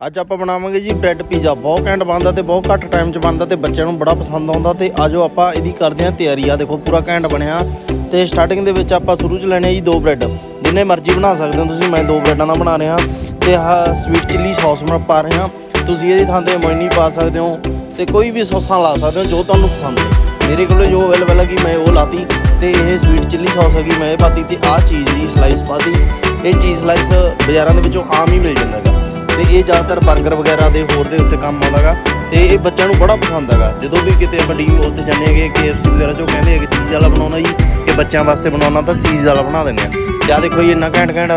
ਅੱਜ ਆਪਾਂ ਬਣਾਵਾਂਗੇ ਜੀ ਬ੍ਰੈਡ ਪੀਜ਼ਾ। ਬਹੁਤ ਘੈਂਟ ਬਣਦਾ ਤੇ ਬਹੁਤ ਘੱਟ ਟਾਈਮ 'ਚ ਬਣਦਾ ਤੇ ਬੱਚਿਆਂ ਨੂੰ ਬੜਾ ਪਸੰਦ ਆਉਂਦਾ ਤੇ ਆਜੋ ਆਪਾਂ ਇਹਦੀ ਕਰਦੇ ਹਾਂ ਤਿਆਰੀ। ਆ ਦੇਖੋ ਪੂਰਾ ਘੈਂਟ ਬਣਿਆ। ਤੇ ਸਟਾਰਟਿੰਗ ਦੇ ਵਿੱਚ ਆਪਾਂ ਸ਼ੁਰੂ 'ਚ ਲੈਣੇ ਆ ਜੀ ਦੋ ਬ੍ਰੈਡ। ਜਿੰਨੇ ਮਰਜ਼ੀ ਬਣਾ ਸਕਦੇ ਹੋ ਤੁਸੀਂ, ਮੈਂ ਦੋ ਬ੍ਰੈਡਾਂ ਦਾ ਬਣਾ ਰਿਹਾ। ਤੇ ਆਹ ਸਵੀਟ ਚਿੱਲੀ ਸੌਸ ਮੈਂ ਪਾ ਰਿਹਾ। ਤੁਸੀਂ ਇਹਦੀ ਥਾਂ ਤੇ ਮੋਇਨੀ ਪਾ ਸਕਦੇ ਹੋ ਤੇ ਕੋਈ ਵੀ ਸੌਸਾਂ ਲਾ ਸਕਦੇ ਹੋ, ਜੋ ਤੁਹਾਨੂੰ ਪਸੰਦ ਹੈ। ਮੇਰੇ ਕੋਲ ਜੋ ਅਵੇਲੇਬਲ ਹੈਗੀ, ਮੈਂ ਉਹ ਲਾਤੀ ਤੇ ਇਹ ਸਵੀਟ ਚਿੱਲੀ ਸੌਸ ਹੈਗੀ, ਮੈਂ ਇਹ ਪਾਤੀ ਤੇ ਆਹ ਚੀਜ਼ ਦੀ ਸਲਾਈਸ ਪਾਤੀ। ਇਹ ਚੀਜ਼ ਸਲਾਈਸ ਬਾਜ਼ਾਰਾਂ ਦੇ ਵਿੱਚੋਂ ਆਮ ਹੀ ਮਿਲ ਜਾਂਦਾ ਹੈਗਾ। ਇਹ ਜ਼ਿਆਦਾਤਰ 버ਗਰ ਵਗੈਰਾ ਦੇ ਹੋਰ ਦੇ ਉੱਤੇ ਕੰਮ ਆਉਂਦਾਗਾ ਤੇ ਇਹ ਬੱਚਿਆਂ ਨੂੰ ਬੜਾ ਪਸੰਦ ਹੈਗਾ। ਜਦੋਂ ਵੀ ਕਿਤੇ ਆਪਾਂ ਵੱਡੀ ਉੱਥੇ ਜਾਂਦੇ ਹੈਗੇ, KFC ਵਗੈਰਾ ਚੋਂ ਕਹਿੰਦੇ ਹੈਗੇ, ਚੀਜ਼ ਵਾਲਾ ਬਣਾਉਣਾ ਜੀ, ਕਿ ਬੱਚਿਆਂ ਵਾਸਤੇ ਬਣਾਉਣਾ, ਤਾਂ ਚੀਜ਼ ਵਾਲਾ ਬਣਾ ਦਿੰਦੇ ਆ। ਤੇ ਆ ਦੇਖੋ ਜੀ, ਇੰਨਾ ਘੈਂਟ ਘੈਂਟ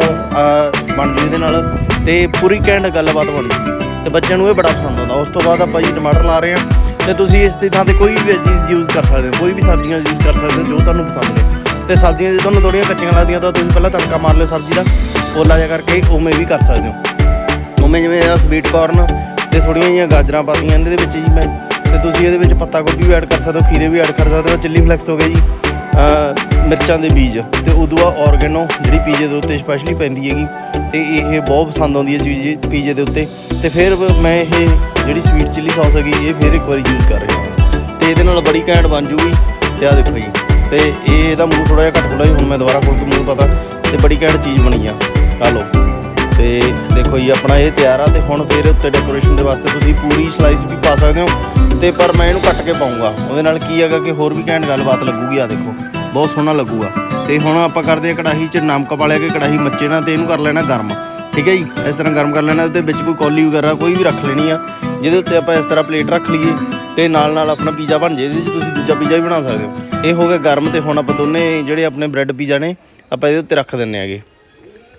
ਬਣ ਜੂ ਇਹਦੇ ਨਾਲ ਤੇ ਪੂਰੀ ਘੈਂਟ ਗੱਲਬਾਤ ਬਣ ਜੂਗੀ ਤੇ ਬੱਚਿਆਂ ਨੂੰ ਇਹ ਬੜਾ ਪਸੰਦ ਆਉਂਦਾ। ਉਸ ਤੋਂ ਬਾਅਦ ਆਪਾਂ ਜੀ ਟਮਾਟਰ ਲਾ ਰਹੇ ਹਾਂ ਤੇ ਤੁਸੀਂ ਇਸ ਦੀ ਥਾਂ ਤੇ ਕੋਈ ਵੀ ਚੀਜ਼ ਯੂਜ਼ ਕਰ ਸਕਦੇ ਹੋ। ਕੋਈ ਵੀ ਸਬਜ਼ੀਆਂ ਯੂਜ਼ ਕਰ ਸਕਦੇ ਹੋ ਜੋ ਤੁਹਾਨੂੰ ਪਸੰਦ ਨੇ। ਤੇ ਸਬਜ਼ੀਆਂ ਜੇ ਤੁਹਾਨੂੰ ਥੋੜੀਆਂ ਕੱਚੀਆਂ ਲੱਗਦੀਆਂ ਤਾਂ ਤੁਸੀਂ ਪਹਿਲਾਂ ਤੜਕਾ ਮਾਰ ਲਿਓ ਸਬਜ਼ੀ ਦਾ। ਪੋਲਾ ਜਿਹਾ ਕਰਕੇ ਉਵੇਂ ਵੀ ਕਰ ਸਕਦੇ ਹੋ। ਉਵੇਂ ਜਿਵੇਂ ਆ ਸਵੀਟ ਕਾਰਨ ਤੇ ਥੋੜੀਆਂ ਜਿਹੀਆਂ ਗਾਜਰਾਂ ਪਾਤੀਆਂ, ਇਹਦੇ ਵਿੱਚ ਜੀ ਮੈਂ ਤੇ ਤੁਸੀਂ ਇਹਦੇ ਵਿੱਚ ਪੱਤਾ ਗੋਭੀ ਵੀ ਐਡ ਕਰ ਸਕਦੇ ਹੋ, ਖੀਰੇ ਵੀ ਐਡ ਕਰ ਸਕਦੇ ਹੋ ਚਿੱਲੀ ਫਲੈਕਸ ਹੋ ਗਏ ਜੀ ਮਿਰਚਾਂ ਦੇ ਬੀਜ ਤੇ ਉਦੋਂ ਬਾਅਦ ਆਰਗੈਨੋ ਜਿਹੜੀ ਪੀਜ਼ੇ ਦੇ ਉੱਤੇ ਸਪੈਸ਼ਲੀ ਪੈਂਦੀ ਹੈਗੀ ਤੇ ਇਹ ਬਹੁਤ ਪਸੰਦ ਆਉਂਦੀ ਹੈ ਚੀਜ਼ ਪੀਜ਼ੇ ਦੇ ਉੱਤੇ ਤੇ ਫਿਰ ਮੈਂ ਇਹ ਜਿਹੜੀ ਸਵੀਟ ਚਿੱਲੀ ਸੌਸ ਹੈਗੀ ਇਹ ਫਿਰ ਇੱਕ ਵਾਰੀ ਯੂਜ਼ ਕਰ ਰਿਹਾ ਹਾਂ। ਤੇ ਇਹਦੇ ਨਾਲ ਬੜੀ ਘੈਂਟ ਬਣ ਜੂਗੀ ਤੇ ਆ ਦੇਖੋ ਜੀ, ਤੇ ਇਹ ਇਹਦਾ ਮੂੰਹ ਥੋੜਾ ਜਿਹਾ ਘੱਟ ਖੁੱਲਾ ਜੀ, ਹੁਣ ਮੈਂ ਦੁਬਾਰਾ ਖੋਲ ਕੇ ਮੂੰਹ ਪਤਾ ਤੇ ਬੜੀ ਘੈਂਟ ਚੀਜ਼ ਬਣੀ ਆ। ਆ ਲਓ। ਤੇ ਆਪਣਾ ਇਹ ਤਿਆਰ ਆ ਤੇ ਹੁਣ ਫਿਰ ਉੱਤੇ ਡੈਕੋਰੇਸ਼ਨ ਦੇ ਵਾਸਤੇ ਤੁਸੀਂ ਪੂਰੀ ਸਲਾਈਸ ਵੀ ਪਾ ਸਕਦੇ ਹੋ ਤੇ ਪਰ ਮੈਂ ਇਹਨੂੰ ਕੱਟ ਕੇ ਪਾਉਂਗਾ। ਉਹਦੇ ਨਾਲ ਕੀ ਹੈਗਾ ਕਿ ਹੋਰ ਵੀ ਘੈਂਟ ਗੱਲਬਾਤ ਲੱਗੂਗੀ ਆ ਦੇਖੋ, ਬਹੁਤ ਸੋਹਣਾ ਲੱਗੂਗਾ। ਤੇ ਹੁਣ ਆਪਾਂ ਕਰਦੇ ਆ ਕੜਾਹੀ 'ਚ ਨਮਕ ਪਾ ਲਿਆ ਕਿ, ਕੜਾਹੀ ਮੱਚੇ ਨਾ ਤੇ ਇਹਨੂੰ ਕਰ ਲੈਣਾ ਗਰਮ। ਠੀਕ ਹੈ ਜੀ? ਇਸ ਤਰ੍ਹਾਂ ਗਰਮ ਕਰ ਲੈਣਾ ਤੇ ਵਿੱਚ ਕੋਈ ਕੌਲੀ ਵਗੈਰਾ ਕੋਈ ਵੀ ਰੱਖ ਲੈਣੀ ਆ, ਜਿਹਦੇ ਉੱਤੇ ਆਪਾਂ ਇਸ ਤਰ੍ਹਾਂ ਪਲੇਟ ਰੱਖ ਲਈਏ ਤੇ ਨਾਲ ਨਾਲ ਆਪਣਾ ਪੀਜ਼ਾ ਬਣ ਜੇ ਇਹਦੇ 'ਚ ਤੁਸੀਂ ਦੂਜਾ ਪੀਜ਼ਾ ਵੀ ਬਣਾ ਸਕਦੇ ਹੋ। ਇਹ ਹੋ ਗਿਆ ਗਰਮ ਤੇ ਹੁਣ ਆਪਾਂ ਦੋਨੇ ਜਿਹੜੇ ਆਪਣੇ ਬ੍ਰੈਡ ਪੀਜ਼ਾ ਨੇ, ਆਪਾਂ ਇਹਦੇ ਉੱਤੇ ਰੱਖ ਦਿੰਨੇ ਆਗੇ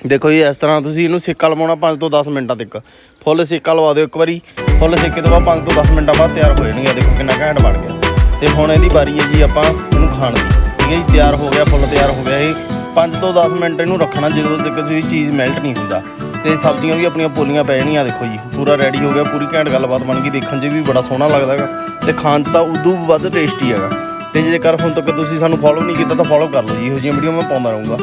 ਦੇਖੋ ਜੀ, ਇਸ ਤਰ੍ਹਾਂ ਤੁਸੀਂ ਇਹਨੂੰ ਸੇਕਾ ਲਵਾਉਣਾ 5 ਤੋਂ 10 ਮਿੰਟਾਂ ਤੱਕ। ਫੁੱਲ ਸੇਕਾ ਲਵਾ ਦਿਓ ਇੱਕ ਵਾਰੀ। ਫੁੱਲ ਸੇਕੇ ਤੋਂ ਬਾਅਦ 5 ਤੋਂ 10 ਮਿੰਟਾਂ ਬਾਅਦ ਤਿਆਰ ਹੋ ਜਾਣਗੇ। ਦੇਖੋ ਕਿੰਨਾ ਘੈਂਟ ਬਣ ਗਿਆ। ਤੇ ਹੁਣ ਇਹਦੀ ਵਾਰੀ ਹੈ ਜੀ ਆਪਾਂ ਇਹਨੂੰ ਖਾਣ ਦੀ। ਠੀਕ ਹੈ ਜੀ, ਤਿਆਰ ਹੋ ਗਿਆ, ਫੁੱਲ ਤਿਆਰ ਹੋ ਗਿਆ ਇਹ। 5 ਤੋਂ 10 ਮਿੰਟ ਇਹਨੂੰ ਰੱਖਣਾ ਜਦੋਂ ਤੱਕ ਤੁਸੀਂ ਚੀਜ਼ ਮੈਲਟ ਨਹੀਂ ਹੁੰਦਾ। ਤੇ ਸਬਜ਼ੀਆਂ ਵੀ ਆਪਣੀਆਂ ਪੋਲੀਆਂ ਪੈ ਜਾਣੀਆਂ, ਦੇਖੋ ਜੀ। ਪੂਰਾ ਰੈਡੀ ਹੋ ਗਿਆ, ਪੂਰੀ ਘੈਂਟ ਗੱਲਬਾਤ ਬਣ ਗਈ। ਦੇਖਣ 'ਚ ਵੀ ਬੜਾ ਸੋਹਣਾ ਲੱਗਦਾ ਹੈਗਾ। ਤੇ ਖਾਣ 'ਚ ਤਾਂ ਉਦੋਂ ਵੀ ਵੱਧ ਟੇਸਟੀ ਹੈਗਾ। ਤੇ ਜੇਕਰ ਹੁਣ ਤੱਕ ਤੁਸੀਂ ਸਾਨੂੰ ਫੋਲੋ ਨਹੀਂ ਕੀਤਾ ਤਾਂ ਫੋਲੋ ਕਰ ਲਓ ਜੀ। ਇਹੋ ਜਿਹੀਆਂ ਵੀਡੀਓ ਮੈਂ ਪਾਉਂਦਾ ਰਹੂੰਗਾ।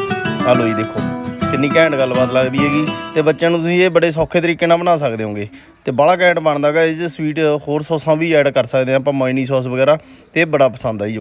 ਆ ਲਓ ਜੀ, ਦੇਖੋ। ਕਿੰਨੀ ਘੈਂਟ ਗੱਲਬਾਤ ਲੱਗਦੀ ਹੈਗੀ। ਤੇ ਬੱਚਿਆਂ ਨੂੰ ਤੁਸੀਂ ਇਹ ਬੜੇ ਸੌਖੇ ਤਰੀਕੇ ਨਾਲ ਬਣਾ ਸਕਦੇ ਹੋਗੇ। ਤੇ ਬੜਾ ਘੈਂਟ ਬਣਦਾਗਾ ਇਹ 'ਚ ਸਵੀਟ ਹੋਰ ਸੌਸਾਂ ਵੀ ਐਡ ਕਰ ਸਕਦੇ ਆ ਆਪਾਂ ਮੋਇਨੀ ਸੌਸ ਵਗੈਰਾ, ਤੇ ਇਹ ਬੜਾ ਪਸੰਦ ਆ ਜੀ।